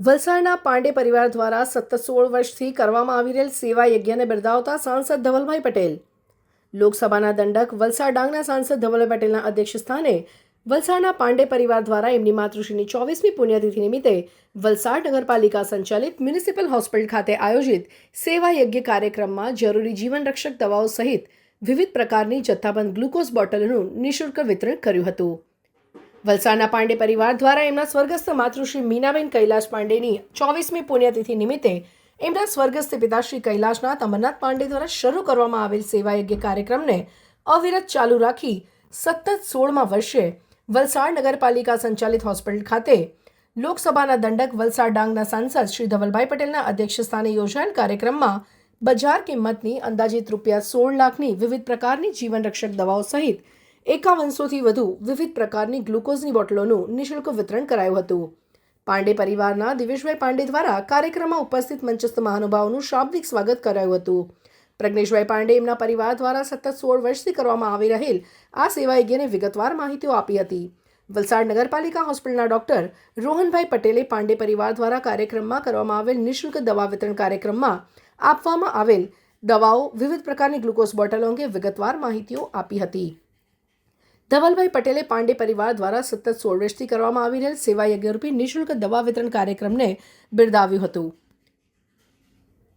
વલસાડના પાંડે પરિવાર દ્વારા સતત સોળ વર્ષથી કરવામાં આવી રહેલ સેવા યજ્ઞને બિરદાવતા સાંસદ ધવલભાઈ પટેલ. લોકસભાના દંડક વલસાડ ડાંગના સાંસદ ધવલભાઈ પટેલના અધ્યક્ષ સ્થાને વલસાડના પાંડે પરિવાર દ્વારા એમની માતૃશ્રીની ચોવીસમી પુણ્યતિથિ નિમિત્તે વલસાડ નગરપાલિકા સંચાલિત મ્યુનિસિપલ હોસ્પિટલ ખાતે આયોજિત સેવા યજ્ઞ કાર્યક્રમમાં જરૂરી જીવનરક્ષક દવાઓ સહિત વિવિધ પ્રકારની જથ્થાબંધ ગ્લુકોઝ બોટલનું નિઃશુલ્ક વિતરણ કર્યું હતું. વલસાડના પાંડે પરિવાર દ્વારા એમના સ્વર્ગસ્થ માતૃશ્રી મીનાબેન કૈલાશ પાંડેની ચોવીસમી પુણ્યતિથિ નિમિત્તે એમના સ્વર્ગસ્થ પિતા શ્રી કૈલાશનાથ અમરનાથ પાંડે દ્વારા શરૂ કરવામાં આવેલ સેવાયજ્ઞ કાર્યક્રમને અવિરત ચાલુ રાખી સતત સોળમા વર્ષે વલસાડ નગરપાલિકા સંચાલિત હોસ્પિટલ ખાતે લોકસભાના દંડક વલસાડ ડાંગના સાંસદ શ્રી ધવલભાઈ પટેલના અધ્યક્ષ સ્થાને યોજાયેલ કાર્યક્રમમાં બજાર કિંમતની અંદાજિત રૂપિયા સોળ લાખની વિવિધ પ્રકારની જીવનરક્ષક દવાઓ સહિત એકાવનસોથી વધુ વિવિધ પ્રકારની ગ્લુકોઝની બોટલોનું નિઃશુલ્ક વિતરણ કરાયું હતું. પાંડે પરિવારના દિવેશભાઈ પાંડે દ્વારા કાર્યક્રમમાં ઉપસ્થિત મંચસ્થ મહાનુભાવોનું શાબ્દિક સ્વાગત કરાયું હતું. પ્રજ્ઞેશભાઈ પાંડે એમના પરિવાર દ્વારા સતત સોળ વર્ષથી કરવામાં આવી રહેલ આ સેવા યજ્ઞને વિગતવાર માહિતીઓ આપી હતી. વલસાડ નગરપાલિકા હોસ્પિટલના ડોક્ટર રોહનભાઈ પટેલે પાંડે પરિવાર દ્વારા કાર્યક્રમમાં કરવામાં આવેલ નિઃશુલ્ક દવા વિતરણ કાર્યક્રમમાં આપવામાં આવેલ દવાઓ વિવિધ પ્રકારની ગ્લુકોઝ બોટલો અંગે વિગતવાર માહિતીઓ આપી હતી. ધવલભાઈ પટેલે પાંડે પરિવાર દ્વારા સતત સોળ કરવામાં આવી રહેલ સેવા રૂપી નિઃશુલ્ક દવા વિતરણ કાર્યક્રમને બિરદાવ્યું હતું.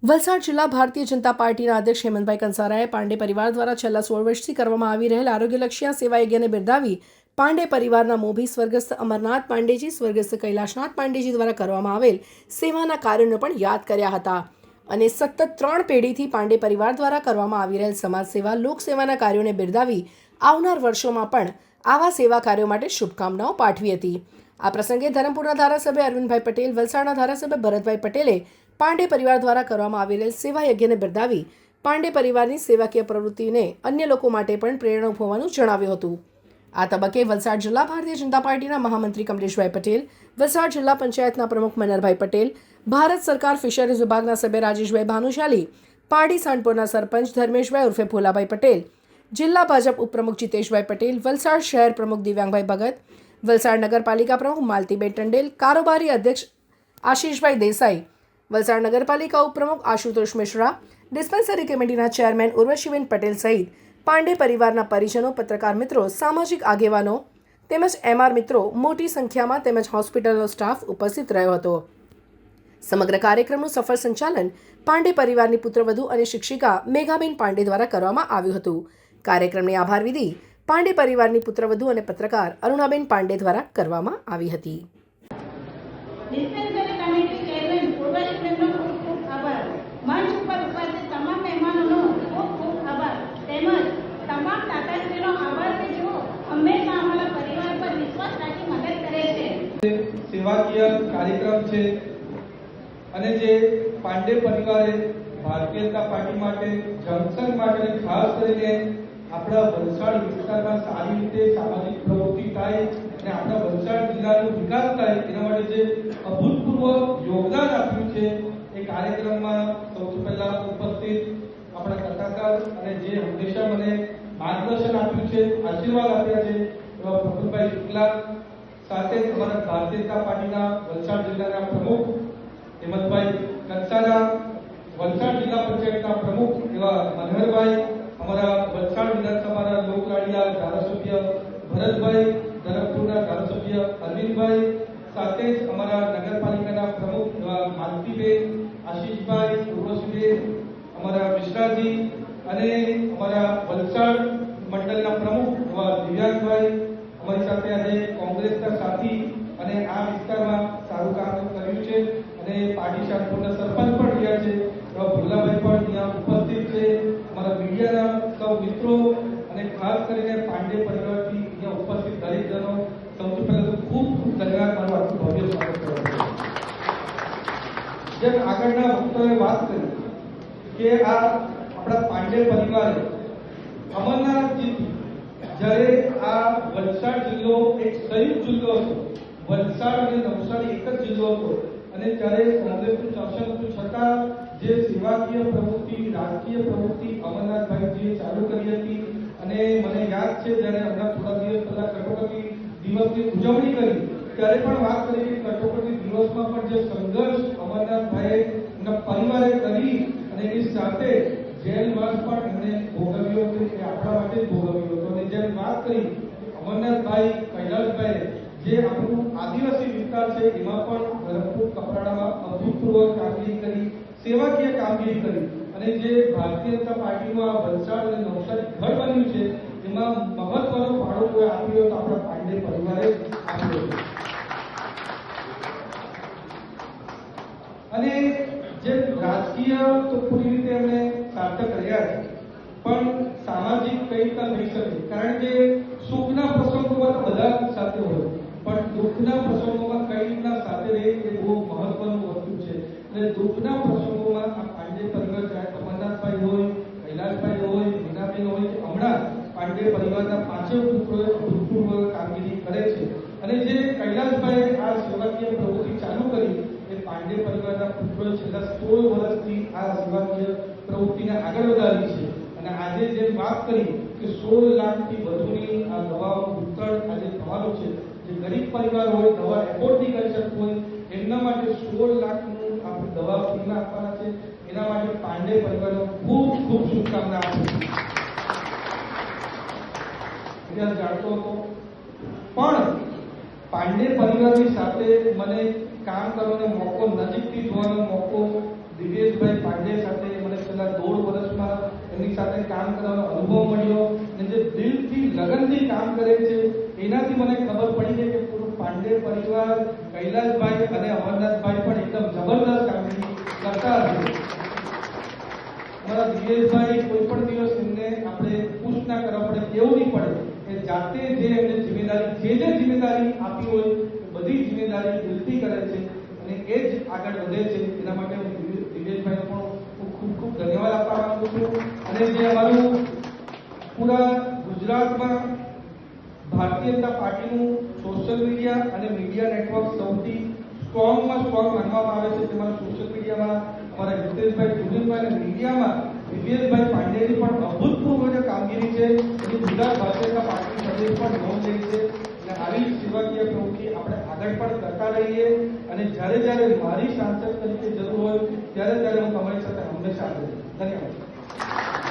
વલસાડ જિલ્લા ભારતીય જનતા પાર્ટીના અધ્યક્ષ હેમંતભાઈ કંસારાએ પાંડે પરિવાર દ્વારા છેલ્લા સોળ વર્ષથી કરવામાં આવી રહેલ આરોગ્યલક્ષી આ સેવા યજ્ઞને બિરદાવી પાંડે પરિવારના મોભી સ્વર્ગસ્થ અમરનાથ પાંડેજી, સ્વર્ગસ્થ કૈલાશનાથ પાંડેજી દ્વારા કરવામાં આવેલ સેવાના કાર્યોને પણ યાદ કર્યા હતા અને સતત ત્રણ પેઢીથી પાંડે પરિવાર દ્વારા કરવામાં આવી રહેલ સમાજ સેવા લોકસેવાના કાર્યોને બિરદાવી આવનાર વર્ષોમાં પણ આવા સેવા કાર્યો માટે શુભકામનાઓ પાઠવી હતી. આ પ્રસંગે ધરમપુરના ધારાસભ્ય અરવિંદભાઈ પટેલ, વલસાડના ધારાસભ્ય ભરતભાઈ પટેલે પાંડે પરિવાર દ્વારા કરવામાં આવેલ સેવા યજ્ઞને બિરદાવી પાંડે પરિવારની સેવાકીય પ્રવૃત્તિને અન્ય લોકો માટે પણ પ્રેરણા હોવાનું જણાવ્યું હતું. આ તબક્કે વલસાડ જિલ્લા ભારતીય જનતા પાર્ટીના મહામંત્રી કમલેશભાઈ પટેલ, વલસાડ જિલ્લા પંચાયતના પ્રમુખ મનરભાઈ પટેલ, ભારત સરકાર ફિશરીઝ વિભાગના સભ્ય રાજેશભાઈ ભાનુશાલી પાડી સાંડપુરના સરપંચ ધર્મેશભાઈ ઉર્ફે ભોલાભાઈ પટેલ જિલ્લા ભાજપ ઉપપ્રમુખ જીતેશભાઈ પટેલ, વલસાડ શહેર પ્રમુખ દિવ્યાંગભાઈ ભગત, વલસાડ નગરપાલિકા પ્રમુખ માલતીબેન ટંડેલ, કારોબારી અધ્યક્ષ આશીષભાઈ દેસાઈ, વલસાડ નગરપાલિકા ઉપપ્રમુખ આશુતોષ મિશ્રા, ડિસ્પેન્સરી કમિટીના ચેરમેન ઉર્વશીબેન પટેલ સહિત પાંડે પરિવારના પરિજનો, પત્રકાર મિત્રો, સામાજિક આગેવાનો તેમજ એમઆર મિત્રો મોટી સંખ્યામાં તેમજ હોસ્પિટલનો સ્ટાફ ઉપસ્થિત રહ્યો હતો. સમગ્ર કાર્યક્રમનું સફળ સંચાલન પાંડે પરિવારની પુત્રવધુ અને શિક્ષિકા મેઘાબેન પાંડે દ્વારા કરવામાં આવ્યું હતું. કાર્યક્રમની આભાર વિધિ પાંડે પરિવારની પુત્રવધુ અને પત્રકાર અરુણાબેન પાંડે દ્વારા કરવામાં આવી હતી. ડિસ્પેન્સરી કમિટી ચેરમેન પૂર્વશ્રીનો ખૂબ ખૂબ આભાર. મંચ ઉપર ઉપસ્થિત તમામ મહેમાનોનો ખૂબ ખૂબ આભાર. તેમજ તમામ દાતાશ્રીનો આભાર કે જેઓ હંમેશા અમારા પરિવાર પર વિશ્વાસ રાખી મદદ કરે છે. સેવાકીય કાર્યક્રમ છે અને જે પાંડે પરિવારે ભારતીય જનતા પાર્ટી માટે જંકશન માટે ખાસ કરીને આપણા વલસાડ વિસ્તારમાં સારી રીતે સામાજિક પ્રવૃત્તિ થાય અને આપણા વલસાડ જિલ્લાનો વિકાસ થાય, એના માટે જે અભૂતપૂર્વ યોગદાન આપ્યું છે, એ કાર્યક્રમમાં સૌથી પહેલા ઉપસ્થિત આપણા કથાકાર અને જે હંમેશા મને માર્ગદર્શન આપ્યું છે, આશીર્વાદ આપ્યા છે, એવા પ્રફુલભાઈ શુક્લા સાથે અમારા ભારતીય જનતા પાર્ટીના વલસાડ જિલ્લાના પ્રમુખ હેમંતભાઈ કંસારા વલસાડ જિલ્લા પંચાયતના પ્રમુખ એવા મનહરભાઈ અમારા વલસાડ વિધાનસભાના લોકલાડીલા ધારાસભ્ય ભરતભાઈ ધરમપુરના ધારાસભ્ય અરવિંદભાઈ, સાથે જ અમારા નગરપાલિકાના પ્રમુખ માલતીબેન, આશીષભાઈ, ઉર્વશીબેન, અમારા મિશ્રાજી અને અમારા વલસાડ મંડળના પ્રમુખ દિવ્યાંગભાઈ, અમારી સાથે આજે કોંગ્રેસના સાથી અને આ વિસ્તારમાં સારું કામ કર્યું છે. અને પાટી શાસકોના સરપંચ પણ રહ્યા છે. ભુલ્લાભાઈ પણ ત્યાં ઉપસ્થિત છે. અમારા મીડિયાના સૌ મિત્રો અને ખાસ કરીને પાંડે પરિવારથી અહીંયા ઉપસ્થિત દરેક સૌથી પહેલા તો ખૂબ ખૂબ ધન્યવાદ. મારું આટલું ભવ્ય સ્વાગત કરવા જેમ આગળના વક્તાએ વાત કરી કે આ આપણા પાંડે પરિવારે અમરનાથજીથી જ્યારે આ વલસાડ જિલ્લો એક સંયુક્ત જિલ્લો હતો. વલસાડ અને નવસારી એક જ જિલ્લો હતો. અને ત્યારે કોંગ્રેસનું શાસન હતું છતાં જે સેવાકીય પ્રવૃત્તિ, રાજકીય પ્રવૃત્તિ અમરનાથભાઈજીએ ચાલુ કરી હતી. અને મને યાદ છે, જ્યારે હમણાં થોડા દિવસ પહેલા કટોકટી દિવસની ઉજવણી કરી, ત્યારે પણ વાત કરી કે કટોકટી દિવસમાં પણ જે સંઘર્ષ અમરનાથભાઈ પરિવારે કરી અને એની સાથે જેલવાસ પણ એમણે ભોગવ્યો હતો એ આપણા માટે જ ભોગવ્યો હતો અને જેમ વાત કરી અમરનાથભાઈ કૈલાસભાઈ જે આપણું આદિવાસી વિસ્તાર છે, એમાં પણ ધરમપુર કપરાડામાં અભૂતપૂર્વ કામગીરી કરી, સેવાકીય કામગીરી કરી. અને જે ભારતીય જનતા પાર્ટીમાં વલસાડ અને નવસારી ઘર બન્યું છે, એમાં મહત્વનો ફાળો કોઈ આપ્યો તો આપણા પાંડે પરિવારે આપ્યો અને જે રાજકીય તો પૂરી રીતે એમણે સાર્થક રહ્યા છે, પણ સામાજિક કઈ રીતના થઈ શકે, કારણ કે સુખના પ્રસંગોમાં તો બધા સાથે હોય, પણ દુઃખના પ્રસંગોમાં કઈ રીતના સાથે રહે એ બહુ મહત્વનું વસ્તુ છે એટલે દુઃખના પ્રસંગોમાં આ પાંડે પરિવાર ચાહે અમરનાથભાઈ હોય, કૈલાસભાઈ હોય, મીનાબેન હોય કે હમણાં પાંડે પરિવારના પાંચે પુત્રોએ અભૂતપૂર્વ કામગીરી કરે છે. અને જે કૈલાસભાઈ આ સેવાકીય પ્રવૃત્તિ ચાલુ કરી, એ પાંડે પરિવારના પુત્રોએ છેલ્લા સોળ વર્ષથી આ સેવાકીય પ્રવૃત્તિને આગળ વધારી છે. અને આજે જે વાત કરી કે સોળ લાખથી વધુની આ દવાઓ વિતરણ આજે થવાનું છે, જે ગરીબ પરિવાર હોય, દવા એફોર્ડ નહીં કરી શકતું હોય, એમના માટે સોળ લાખનું આપણે દવા આપવાના છે. એના માટે પાંડે પરિવારનો ખૂબ ખૂબ શુભકામના આપું ઇતિહાસ જાણતો હતો. પણ પાંડે પરિવારની સાથે મને કામ કરવાનો મોકો નજીકથી જોવાનો મોકો દિવ્યેશભાઈ પાંડે સાથે મને છેલ્લા દોઢ વર્ષમાં એમની સાથે કામ કરવાનો અનુભવ મળ્યો અને જે દિલથી લગનથી કામ કરે છે, એનાથી મને ખબર પડી છે કે પાંડે પરિવાર કૈલાસભાઈ અને અમરનાથભાઈ પણ એકદમ જબરદસ્ત કામગીરી કરતા હશે અમારા કોઈ પણ દિવસ એમને આપણે પુશ ના કરવા પડે એવું નહીં પડે કે જાતે જે એમને જિમ્મેદારી, જે જે જિમ્મેદારી આપી હોય બધી જિમ્મેદારી દિલથી કરે છે અને એ જ આગળ વધે છે. એના માટે હું દિવ્ય- પણ ખૂબ ખૂબ ધન્યવાદ આપવા માંગુ છું. અને જે અમારું પૂરા ગુજરાતમાં ભારતીય જનતા પાર્ટીનું સોશિયલ મીડિયા અને મીડિયા નેટવર્ક સૌથી સ્ટ્રોંગમાં સ્ટ્રોંગ માનવામાં આવે છે. તેમાં સોશિયલ મીડિયામાં અમારા હિતેશભાઈ જુગીનભાઈ અને મીડિયામાં દિવ્યેશભાઈ પાંડેની પણ અભૂતપૂર્વ કામગીરી છે, એની ગુજરાત ભાજપના પાર્ટી પ્રદેશ પણ નોંધ લે છે. અને આવી સેવાકીય પ્રવૃત્તિ આપણે આગળ પણ કરતા રહીએ. અને જ્યારે જ્યારે મારી સાંસદ તરીકે જરૂર હોય, ત્યારે ત્યારે હું તમારી સાથે હંમેશા રહીશ. ધન્યવાદ.